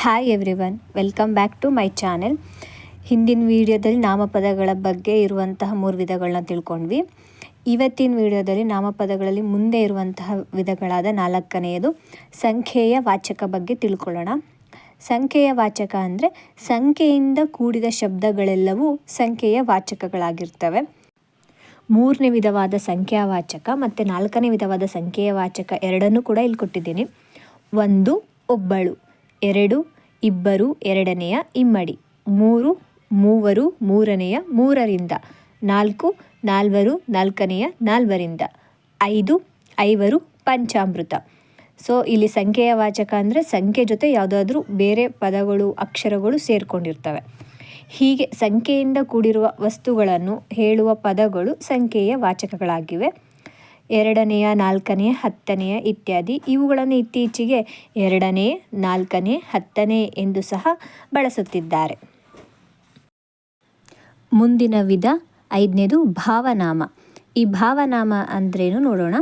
Hi everyone welcome back to my channel ಹಿಂದಿನ ವಿಡಿಯೋದಲ್ಲಿ ನಾಮಪದಗಳ ಬಗ್ಗೆ ಇರುವಂತಹ ಮೂರು ವಿಧಗಳನ್ನ ತಿಳ್ಕೊಂಡ್ವಿ. ಇವತ್ತಿನ ವಿಡಿಯೋದಲ್ಲಿ ನಾಮಪದಗಳಲ್ಲಿ ಮುಂದೆ ಇರುವಂತಹ ವಿಧಗಳಾದ ನಾಲ್ಕನೆಯದು, ಸಂಖ್ಯೆಯ ವಾಚಕ ಬಗ್ಗೆ ತಿಳ್ಕೊಳ್ಳೋಣ. ಸಂಖ್ಯೆಯ ವಾಚಕ ಅಂದರೆ ಸಂಖ್ಯೆಯಿಂದ ಕೂಡಿದ ಶಬ್ದಗಳೆಲ್ಲವೂ ಸಂಖ್ಯೆಯ ವಾಚಕಗಳಾಗಿರ್ತವೆ. ಮೂರನೇ ವಿಧವಾದ ಸಂಖ್ಯಾವಾಚಕ ಮತ್ತು ನಾಲ್ಕನೇ ವಿಧವಾದ ಸಂಖ್ಯೆಯ ವಾಚಕ ಎರಡನ್ನೂ ಕೂಡ ಇಲ್ಲಿ ಕೊಟ್ಟಿದ್ದೀನಿ. ಒಂದು, ಒಬ್ಬಳು. ಎರಡು, ಇಬ್ಬರು, ಎರಡನೆಯ, ಇಮ್ಮಡಿ. ಮೂರು, ಮೂವರು, ಮೂರನೆಯ, ಮೂರರಿಂದ. ನಾಲ್ಕು, ನಾಲ್ವರು, ನಾಲ್ಕನೆಯ, ನಾಲ್ವರಿಂದ. ಐದು, ಐವರು, ಪಂಚಾಮೃತ. ಸೊ ಇಲ್ಲಿ ಸಂಖ್ಯೆಯ ವಾಚಕ ಅಂದರೆ ಸಂಖ್ಯೆ ಜೊತೆ ಯಾವುದಾದ್ರೂ ಬೇರೆ ಪದಗಳು, ಅಕ್ಷರಗಳು ಸೇರಿಕೊಂಡಿರ್ತವೆ. ಹೀಗೆ ಸಂಖ್ಯೆಯಿಂದ ಕೂಡಿರುವ ವಸ್ತುಗಳನ್ನು ಹೇಳುವ ಪದಗಳು ಸಂಖ್ಯೆಯ ವಾಚಕಗಳಾಗಿವೆ. ಎರಡನೆಯ, ನಾಲ್ಕನೆಯ, ಹತ್ತನೆಯ ಇತ್ಯಾದಿ. ಇವುಗಳನ್ನು ಇತ್ತೀಚೆಗೆ ಎರಡನೇ, ನಾಲ್ಕನೇ, ಹತ್ತನೇ ಎಂದು ಸಹ ಬಳಸುತ್ತಿದ್ದಾರೆ. ಮುಂದಿನ ವಿಧ, ಐದನೇದು ಭಾವನಾಮ. ಈ ಭಾವನಾಮ ಅಂದ್ರೇನು ನೋಡೋಣ.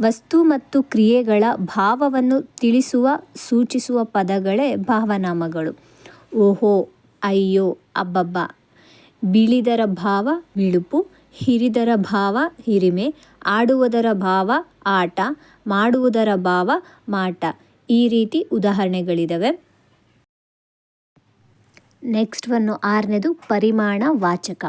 ವಸ್ತು ಮತ್ತು ಕ್ರಿಯೆಗಳ ಭಾವವನ್ನು ತಿಳಿಸುವ, ಸೂಚಿಸುವ ಪದಗಳೇ ಭಾವನಾಮಗಳು. ಓಹೋ, ಅಯ್ಯೋ, ಅಬ್ಬಬ್ಬ. ಬಿಳಿದರ ಭಾವ, ಬಿಳುಪು. ಹಿರಿದರ ಭಾವ ಹಿರಿಮೆ, ಆಡುವುದರ ಭಾವ ಆಟ, ಮಾಡುವುದರ ಭಾವ ಮಾಟ ಈ ರೀತಿ ಉದಾಹರಣೆಗಳಿದ್ದಾವೆ ನೆಕ್ಸ್ಟ್ ಒಂದು ಆರನೇದು ಪರಿಮಾಣ ವಾಚಕ.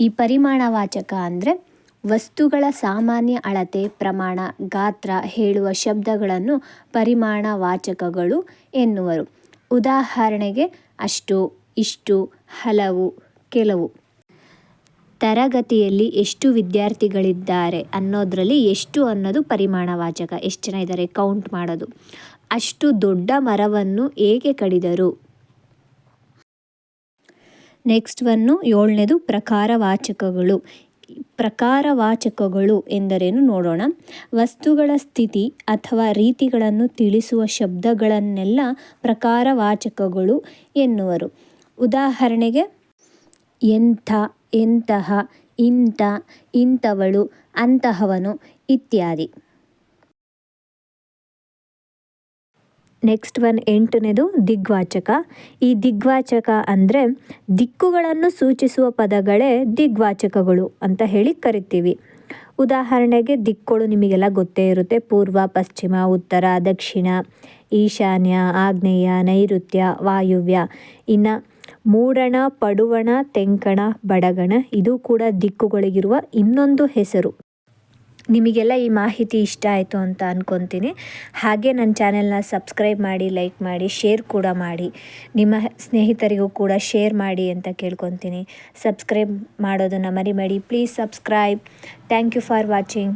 ಈ ಪರಿಮಾಣ ವಾಚಕ ಅಂದರೆ ವಸ್ತುಗಳ ಸಾಮಾನ್ಯ ಅಳತೆ, ಪ್ರಮಾಣ, ಗಾತ್ರ ಹೇಳುವ ಶಬ್ದಗಳನ್ನು ಪರಿಮಾಣ ವಾಚಕಗಳು ಎನ್ನುವರು. ಉದಾಹರಣೆಗೆ ಅಷ್ಟು, ಇಷ್ಟು, ಹಲವು, ಕೆಲವು. ತರಗತಿಯಲ್ಲಿ ಎಷ್ಟು ವಿದ್ಯಾರ್ಥಿಗಳಿದ್ದಾರೆ ಅನ್ನೋದರಲ್ಲಿ ಎಷ್ಟು ಅನ್ನೋದು ಪರಿಮಾಣ ವಾಚಕ ಎಷ್ಟು ಜನ ಇದ್ದಾರೆ ಕೌಂಟ್ ಮಾಡೋದು. ಅಷ್ಟು ದೊಡ್ಡ ಮರವನ್ನು ಏಕೆ ಕಡಿದರು? Next one ಏಳನೇದು ಪ್ರಕಾರವಾಚಕಗಳು. ಪ್ರಕಾರವಾಚಕಗಳು ಎಂದರೇನು ನೋಡೋಣ. ವಸ್ತುಗಳ ಸ್ಥಿತಿ ಅಥವಾ ರೀತಿಗಳನ್ನು ತಿಳಿಸುವ ಶಬ್ದಗಳನ್ನೆಲ್ಲ ಪ್ರಕಾರವಾಚಕಗಳು ಎನ್ನುವರು. ಉದಾಹರಣೆಗೆ ಎಂಥ, ಎಂತಹ, ಇಂಥ, ಇಂಥವಳು, ಅಂತಹವನು ಇತ್ಯಾದಿ. ನೆಕ್ಸ್ಟ್ ಒನ್ ಎಂಟನೇದು ದಿಗ್ವಾಚಕ. ಈ ದಿಗ್ವಾಚಕ ಅಂದರೆ ದಿಕ್ಕುಗಳನ್ನು ಸೂಚಿಸುವ ಪದಗಳೇ ದಿಗ್ವಾಚಕಗಳು ಅಂತ ಹೇಳಿ ಕರಿತೀವಿ. ಉದಾಹರಣೆಗೆ ದಿಕ್ಕುಗಳು ನಿಮಗೆಲ್ಲ ಗೊತ್ತೇ ಇರುತ್ತೆ. ಪೂರ್ವ, ಪಶ್ಚಿಮ, ಉತ್ತರ, ದಕ್ಷಿಣ, ಈಶಾನ್ಯ, ಆಗ್ನೇಯ, ನೈಋತ್ಯ, ವಾಯುವ್ಯ. ಇನ್ನು ಮೂಡಣ ಪಡುವಣ, ತೆಂಕಣ, ಬಡಗಣ ಇದು ಕೂಡ ದಿಕ್ಕುಗಳಿಗಿರುವ ಇನ್ನೊಂದು ಹೆಸರು. ನಿಮಗೆಲ್ಲ ಈ ಮಾಹಿತಿ ಇಷ್ಟ ಆಯಿತು ಅಂತ ಅಂದ್ಕೊತೀನಿ ಹಾಗೆ ನನ್ನ ಚಾನೆಲ್ನ ಸಬ್ಸ್ಕ್ರೈಬ್ ಮಾಡಿ, ಲೈಕ್ ಮಾಡಿ, ಶೇರ್ ಕೂಡ ಮಾಡಿ. ನಿಮ್ಮ ಸ್ನೇಹಿತರಿಗೂ ಕೂಡ ಶೇರ್ ಮಾಡಿ ಅಂತ ಕೇಳ್ಕೊತೀನಿ. ಸಬ್ಸ್ಕ್ರೈಬ್ ಮಾಡೋದನ್ನು ಮರಿಬೇಡಿ. Please subscribe. Thank you for watching.